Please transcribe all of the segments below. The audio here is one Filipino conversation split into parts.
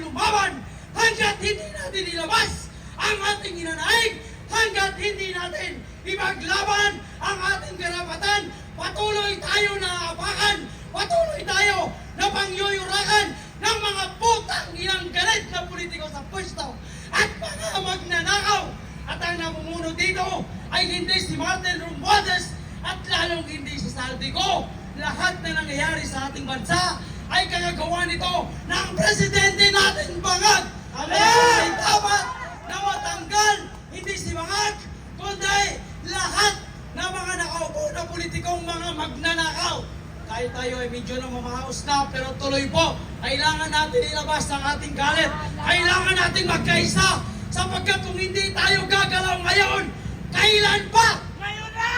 lumaban hanggat hindi natin ilabas ang ating inanaig, hanggat hindi natin ipaglaban ang ating karapatan, patuloy tayo na apakan, patuloy tayo na pangyuyurakan ng mga putang inang galit na politiko sa pwesto at mga magnanakaw. At ang namumuno dito ay hindi si Martin Romualdez at lalong hindi si Saldico. Lahat na nangyayari sa ating bansa ay kagagawa nito ng presidente natin Bangag. Kaya ay dapat na matanggal hindi si Bangag, kundi lahat ng mga nakaupo na politikong mga magnanakaw. Kahit tayo ay medyo na mamahaos na, pero tuloy po, kailangan natin ilabas ang ating galit. Kailangan natin magkaisa, sapagkat kung hindi tayo gagalaw ngayon, kailan pa? Ngayon na!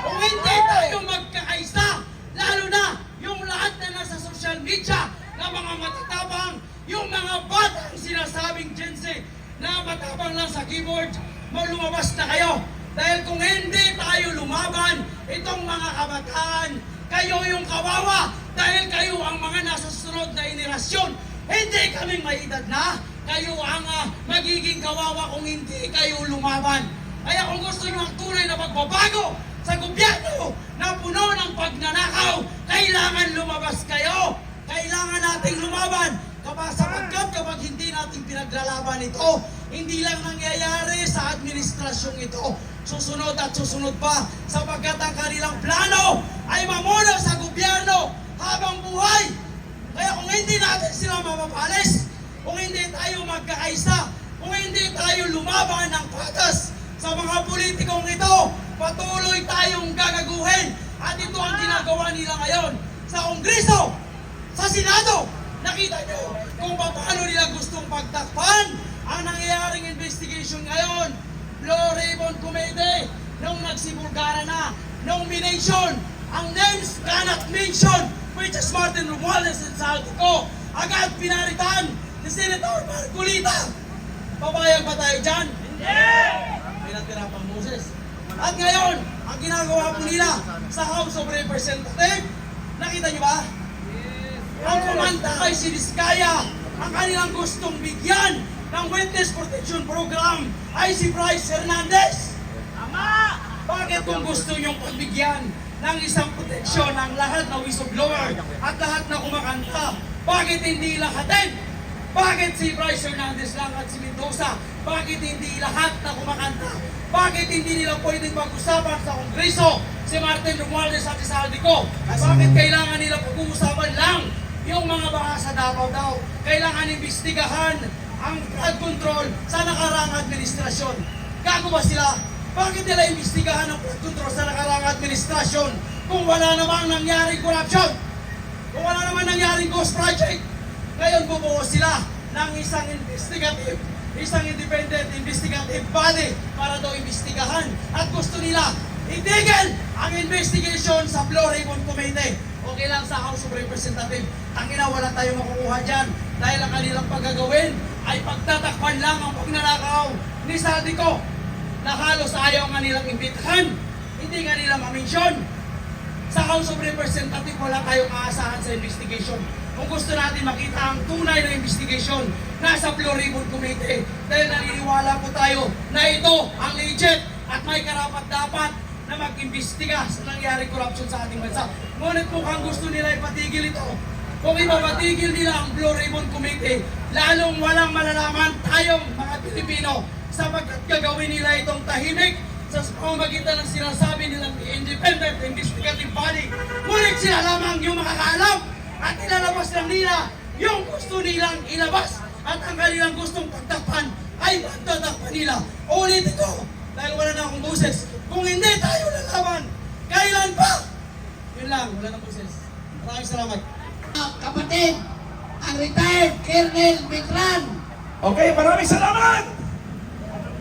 Kung hindi tayo magkakaisa, lalo na yung lahat na nasa social media na mga matatabang, yung mga batang sinasabing Gen Z na matabang lang sa keyboard, lumabas na kayo. Dahil kung hindi tayo lumaban, itong mga kabataan, kayo yung kawawa dahil kayo ang mga nasa sunod na inerasyon. Hindi kaming may edad na, kayo ang ah, magiging kawawa kung hindi kayo lumaban. Kaya kung gusto nyo ang tunay na pagbabago sa gobyerno na puno ng pagnanakaw. Kailangan nating lumaban. Kapag sapagkat kapag hindi natin pinaglalaban ito, hindi lang nangyayari sa administrasyong ito. Susunod at susunod pa sapagkat ang kanilang plano ay mamuno sa gobyerno habang buhay. Kaya kung hindi natin sila mapapalis, kung hindi tayo magkakaisa, kung hindi tayo lumaban ng patas sa mga politikong ito, patuloy tayong gagaguhin. At ito ang ginagawa nila ngayon sa Kongreso, sa Senado. Nakita nyo kung paano nila gustong pagtakpan ang nangyayaring investigation ngayon. Blue Ribbon Committee, nung nagsimulgara na, nomination, ang names cannot mention, which is Martin Romualdez and Saltico, agad pinaritan ni Senator Marcolita. Papayag ba tayo dyan? Hindi! Pinatira pang Moses. At ngayon, ang ginagawa po nila sa House of Representatives, nakita niyo ba? Ang kumanta ay si Vizcaya. Ang kanilang gustong bigyan ng Witness Protection Program ay si Bryce Hernandez. Tama! Bakit kung gusto niyong pagbigyan ng isang proteksyon ng lahat na whistleblower at lahat na kumakanta, bakit hindi lahatin? Bakit si Bryce Hernandez lang at si Mendoza? Bakit hindi lahat na kumakanta? Bakit hindi nila pwedeng pag-usapan sa Kongreso si Martin Romualdez at si Saldico? Bakit kailangan nila pag-uusapan yung mga baka sa Davao daw? Kailangan imbestigahan ang flood control sa nakaraang administrasyon. Gago ba sila? Bakit nila imbestigahan ang flood control sa nakaraang administrasyon kung wala namang nangyaring corruption? Kung wala naman nangyaring ghost project? Ngayon bubuo sila ng isang investigative, isang independent investigative body para daw imbestigahan. At gusto nila itigil ang investigation sa Blue Ribbon Committee. Lang sa House of Representatives. Tangina, wala tayong makukuha dyan. Dahil ang kanilang pagagawin ay pagtatakpan lang ang pagnanakaw ni Saldico na halos ayaw nga nilang imbitahan. Hindi nga nila ma-mention. Sa House of Representatives, wala tayong aasahan sa investigation. Kung gusto natin makita ang tunay na investigation, nasa Blue Committee. Dahil naniniwala po tayo na ito ang legit at may karapat dapat na mag-imbestiga sa nangyaring corruption sa ating bansa. Ngunit mukhang gusto nila ipatigil ito. Kung ipapatigil nila ang Blue Ribbon Committee, lalong walang malalaman tayong mga Pilipino sapagkat gagawin nila itong tahimik sa pamamagitan ng sinasabi nilang independent investigative body. Ngunit sila lamang yung makakaalam at ilalabas lang nila yung gusto nilang ilabas at ang kanilang gustong pagtakpan ay pagtatakpan nila. Ulit ito dahil wala na akong boses. Kung hindi tayo lalaban, kailan pa? Yun lang, wala na boses. Maraming salamat. kapatid, ang retired Colonel Mitran. Okay, maraming salamat!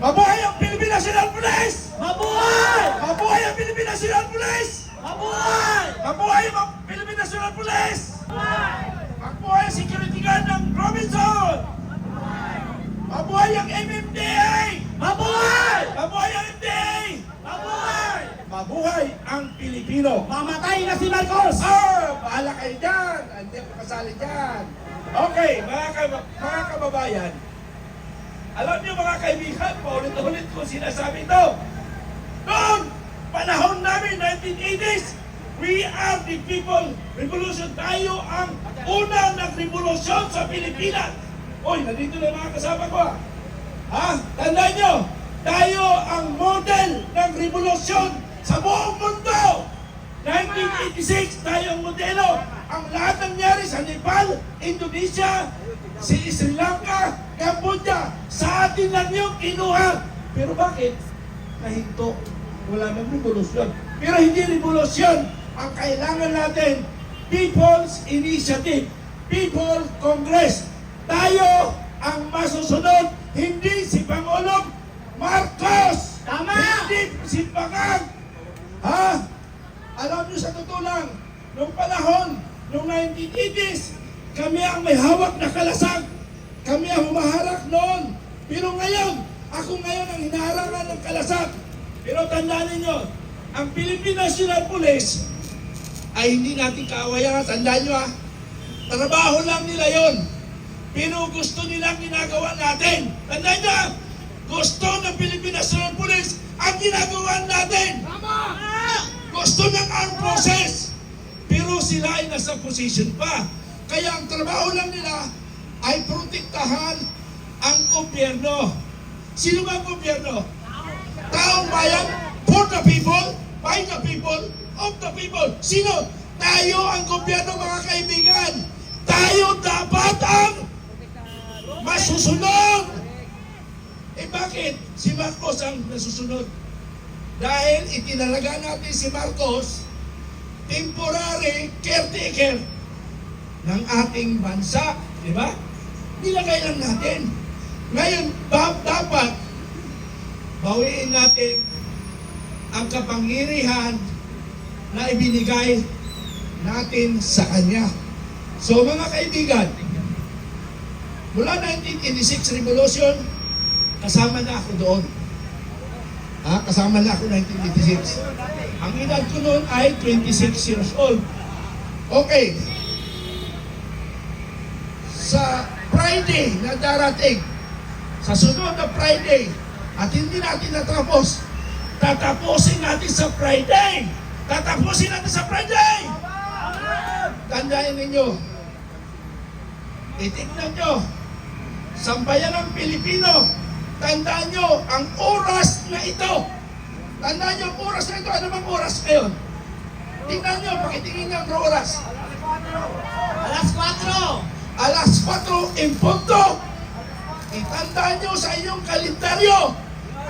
Mabuhay ang Philippine National Police! Mabuhay! Mabuhay ang Philippine National Police! Mabuhay! Mabuhay ang Philippine National Police! Mabuhay ang security guard ng Robinson! Mabuhay ang MMDA! Mabuhay! Mabuhay ang MDA! Mabuhay! Mabuhay ang Pilipino! Mamatay na si Marcos! Oh, bahala kayo dyan! Hindi ako kasali dyan! Okay, mga, kab- mga kababayan, alam niyo mga kaibigan, paulit-ulit ko sinasabi ito. Noon, panahon namin, 1980s, we are the people revolution. Tayo ang una nag-revolusyon sa Pilipinas. Oy, nandito na mga kasama ko ah. Ha? Tandaan nyo, tayo ang model ng revolusyon sa buong mundo. 1986, tayo ang modelo. Ang lahat nangyari sa Nepal, Indonesia, si Sri Lanka, Cambodia, sa atin lang yung kinuha. Pero bakit? Nahinto. Wala nang revolusyon. Pero hindi revolusyon. Ang kailangan natin, People's Initiative, People Congress. Tayo ang masusunod, hindi si Pangulong Marcos! Tama! Hindi si Pangag! Ha? Alam niyo sa totoo lang, nung panahon, nung 1980s, kami ang may hawak na kalasag. Kami ang humaharap noon. Pero ngayon, ako ngayon ang hinaharangan ng kalasag. Pero tandaan ninyo, ang Philippine National Police ay hindi natin kaawayan. Tandaan nyo ha, trabaho lang nila yon. Pero gusto nilang ginagawa natin. Tandaan nyo ha, gusto ng Philippine National Police ang ginagawa natin. Gusto ng armed forces. Pero sila ay nasa position pa. Kaya ang trabaho lang nila ay protektahan ang gobyerno. Sino ba ang gobyerno? Taong bayan, for the people, by the people, of the people. Sino? Tayo ang gobyerno mga kaibigan. Tayo dapat ang masusunod. Eh bakit si Marcos ang nasusunod? Dahil itinalaga natin si Marcos temporary caretaker ng ating bansa. Di ba? Nilagay lang natin. Ngayon, dapat bawiin natin ang kapangyarihan na ibinigay natin sa Kanya. So mga kaibigan, mula 1986 Revolution, kasama na ako doon. Ha? Kasama na ako 1986. Ang edad ko noon ay 26 years old. Okay. Sa Friday na darating, sa sunod na Friday, at hindi natin natapos, tatapusin natin sa Friday. Tatapusin natin sa Friday. Tandaan ninyo, itignan nyo, sambayan ng Pilipino, tandaan nyo ang oras na ito. Tandaan nyo ang oras na ito. Ano bang oras ngayon? Tingnan nyo, pakitingin nyo ang oras. Alas 4! Alas 4 in punto. Itandaan nyo sa inyong kalendaryo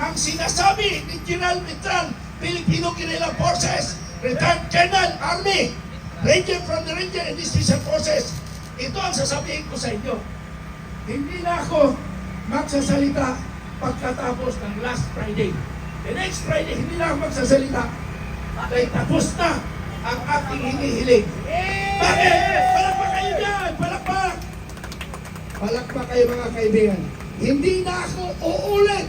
ang sinasabi ni General Mitran, Filipino Guerrilla Forces, Retired General Army, Ranger from the Ranger and Special Forces. Ito ang sasabihin ko sa inyo. Hindi na ako magsasalita pagkatapos ng last Friday. The next Friday, hindi na ako magsasalita. Dahil tapos na ang ating hinihiling. Bakit? Palakpak kayo dyan! Palakpak! Palakpak kayo mga kaibigan. Hindi na ako uulit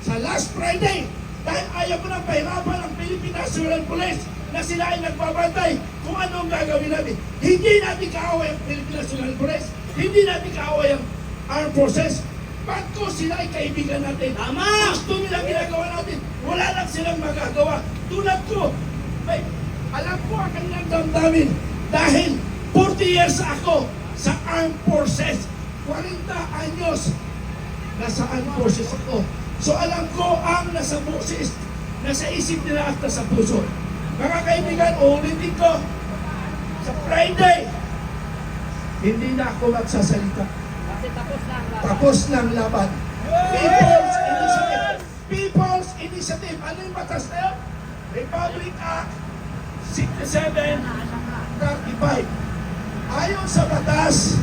sa last Friday dahil ayaw ko nang pahirapan ang Philippine National Police na sila ay nagbabantay kung ano ang gagawin namin. Hindi natin kaaway ang Philippine National Police. Hindi natin kaaway ang armed forces. Pagko sila ay kaibigan natin. Tama! Gusto nila ginagawa natin. Wala lang silang magagawa. Tulad ko, may, alam ko ang kanilang damdamin. Dahil 40 years ako sa armed forces. 40 anyos nasa armed forces ako. So alam ko ang nasa boses, nasa isip nila at nasa puso. Mga kaibigan, uulitin ko, sa Friday, hindi na ako magsasalita. Tapos na ang laban. People's Initiative. People's Initiative. Ano yung batas na yun? Republic Act 6735. Ayon sa batas,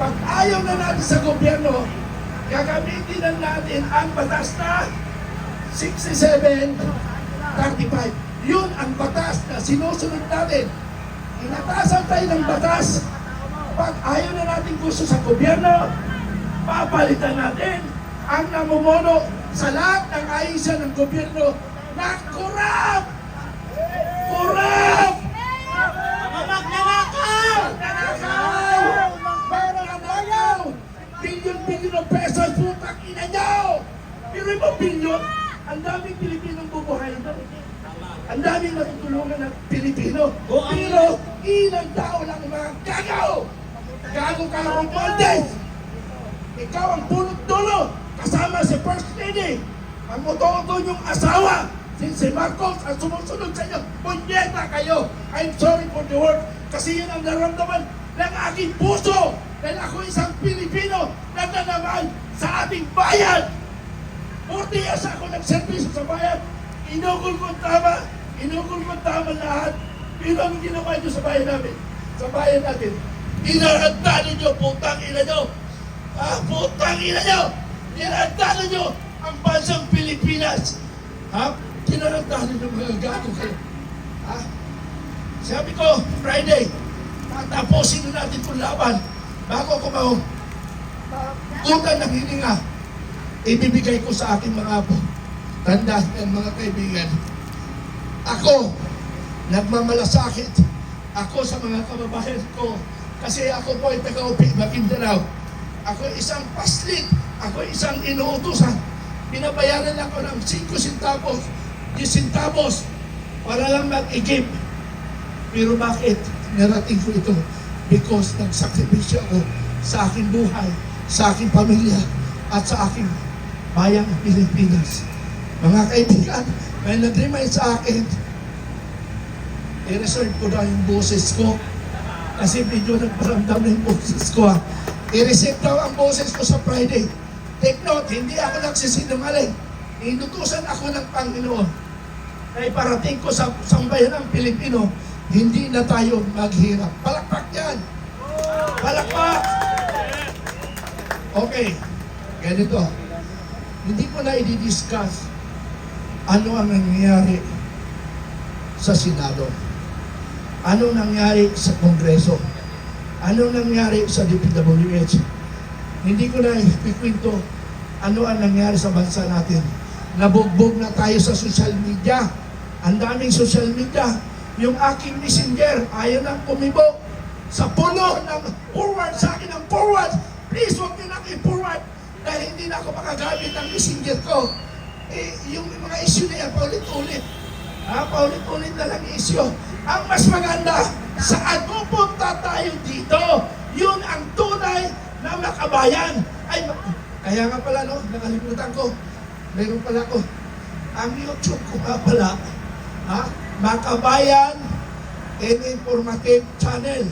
pag ayaw na natin sa gobyerno, gagamitin na natin ang batas na 6735. Yun ang batas na sinusunod natin. Inatasan tayo ng batas. Pag ayaw na natin gusto sa gobyerno, papalitan natin ang namumuno sa lahat ng ayusan ng gobyerno na korap! Korap! Magnanakaw! Magnanakaw! Magnanakaw! Bilyon-bilyon ng pesos, putang ina nyo! Pero mo bilyon, ang daming Pilipinong bubuhay doon. Ang daming matutulungan ng Pilipino. Pero ilang tao lang mga gagaw! Gago ka lang Romualdez. Ikaw ang punot dulo. Kasama si First Lady. Ang moto yung asawa. Si, si Marcos ang sumusunod sa inyo. Punyeta kayo. I'm sorry for the word. Kasi yun ang naramdaman ng aking puso. Dahil ako isang Pilipino na nanaman sa ating bayan. 40 years ako nagservisyo sa bayan. Inugol ko tama. Inugol ko tama lahat. Pero ang ginawa nyo sa bayan namin, sa bayan natin, inarantado nyo, putang ina nyo. Ah, putang ina nyo. Inarantado nyo ang bansang Pilipinas. Ha? Kinarantado nyo mga gato kayo. Ha? Sabi ko, Friday, tatapusin na natin itong laban bago ako mau utang ng hininga ibibigay ko sa aking mga apo. Tandaan yan mga kaibigan. Ako, nagmamalasakit. Ako sa mga kababayan ko. Kasi ako po ay taga-upi, Maguindanao. Ako ay isang paslit. Ako ay isang inuutusan. Binabayaran lang ko ng 5 centavos, 10 centavos para lang mag-igib. Pero bakit narating ko ito? Because nagsakripisyo ako sa aking buhay, sa aking pamilya, at sa aking bayang Pilipinas. Mga kaibigan, may nag-remind sa akin, i-reserve ko daw yung boses ko kasi medyo nagparamdam na yung boses ko ha. I-reserve daw ang boses ko sa Friday. Take note, hindi ako nagsisinungaling. Inutusan ako ng Panginoon na iparating ko sa sambayan ng Pilipino, hindi na tayo maghirap. Palakpak yan! Palakpak! Okay, ganito. Hindi ko na i-discuss ano ang nangyayari sa Senado. Ano nangyari sa Kongreso? Ano nangyari sa DPWH? Hindi ko na ipikwento ano ang nangyari sa bansa natin. Nabugbog na tayo sa social media. Ang daming social media. Yung aking messenger, ayaw nang kumibo. Sa pulo ng forward sa akin ng forward. Please, huwag niyo na i-forward dahil hindi na ako makagamit ng messenger ko. Eh, yung mga issue na yan, paulit-ulit. Ha, paulit-ulit na lang issue. Ang mas maganda, saan pupunta tayo dito? Yun ang tunay na makabayan. Ay, kaya nga pala, no, nakalimutan ko. Meron pala ko. Ang YouTube ko nga pala, ha, Makabayan and Informative Channel.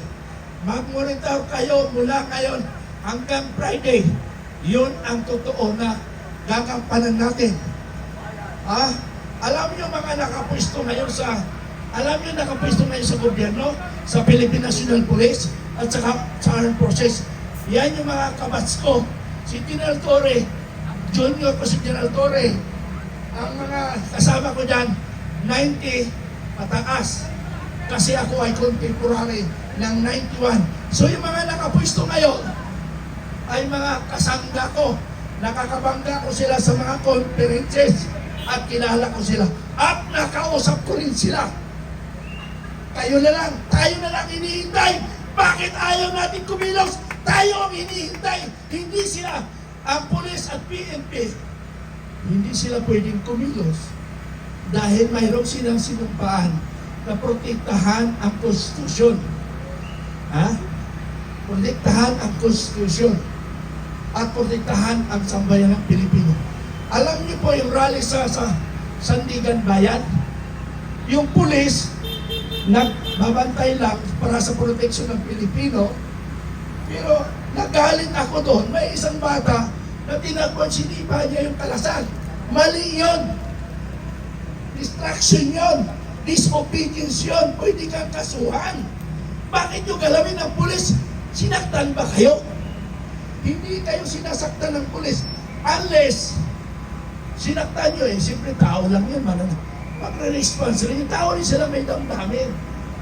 Mag-monitor kayo mula ngayon hanggang Friday. Yun ang totoo na gagampanan natin. Ha? Alam niyo mga nakapwesto ngayon sa alam niyo nakapwesto ngayon sa gobyerno, sa Philippine National Police at sa Armed Forces. Yan yung mga kabats ko. Si General Torre, junior ko si General Torre. Ang mga kasama ko dyan, 90 pataas. Kasi ako ay contemporary ng 91. So yung mga nakapwesto ngayon, ay mga kasangga ko. Nakakabangga ko sila sa mga conferences at kilala ko sila. At nakausap ko rin sila. Kayo na lang, tayo na lang hinihintay. Bakit ayaw natin kumilos? Tayo ang hinihintay. Hindi sila, ang pulis at PNP, hindi sila pwedeng kumilos dahil mayroon silang sinumpaan na protektahan ang konstitusyon. Ha? Protektahan ang konstitusyon at protektahan ang sambayan ng Pilipino. Alam niyo po yung rally sa, sa Sandigan Bayan? Yung pulis, nagbabantay lang para sa proteksyon ng Pilipino, pero nagalit ako doon. May isang bata na tinagpuan sinipa niya yung kalasan. Mali yun. Distraction yun. Disobedience yun. Pwede kang kasuhan. Bakit nyo galawin ng pulis? Sinaktan ba kayo? Hindi kayo sinasaktan ng pulis unless sinaktan nyo eh. Siyempre tao lang yun. Man. Magre-response rin. Yung tao rin sila may damdamin.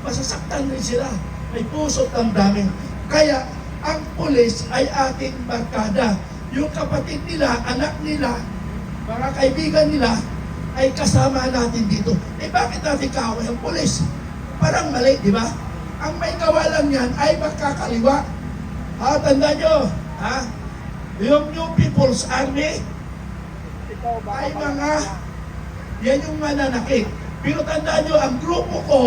Masasaktan rin sila. May puso at damdamin. Kaya ang pulis ay ating barkada. Yung kapatid nila, anak nila, mga kaibigan nila, ay kasama natin dito. Eh bakit natin kaaway ang pulis? Parang mali, di ba? Ang may kawalan yan ay magkakaliwa. Ha, tanda nyo, ha? Yung New People's Army ay mga, yan yung mananakit. Pero tandaan nyo, ang grupo ko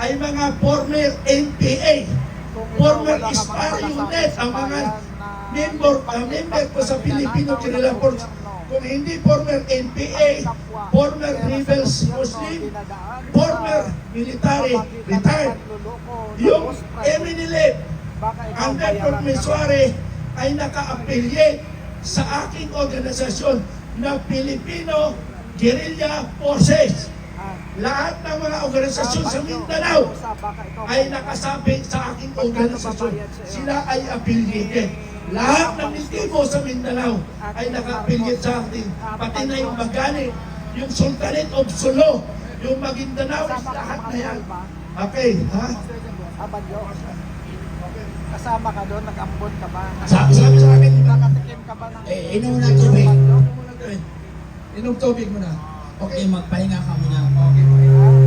ay mga former NPA, former SPAR unit, ang mga member, uh, member ko sa Filipino Guerrilla Force. Kung hindi former NPA, former rebels Muslim, former military retired, yung Eminilip, under Permiswari ay naka-affiliate sa aking organisasyon na Filipino Guerrilla Forces. Lahat ng mga organisasyon sa Mindanao ay nakasabi sa aking organisasyon. Sila ay affiliated. Lahat ng nitibo sa Mindanao ay naka-affiliate sa akin. Pati na yung Magani, yung Sultanate of Sulu, yung Maguindanao, lahat na yan. Okay, ha? Kasama ka doon, nag-ambon ka ba? Sabi, sa akin, Nakatikim ka ba ng... Eh, inom ng ay, inom tubig mo na. Ah, okay, magpahinga ka muna. Okay, magpahinga.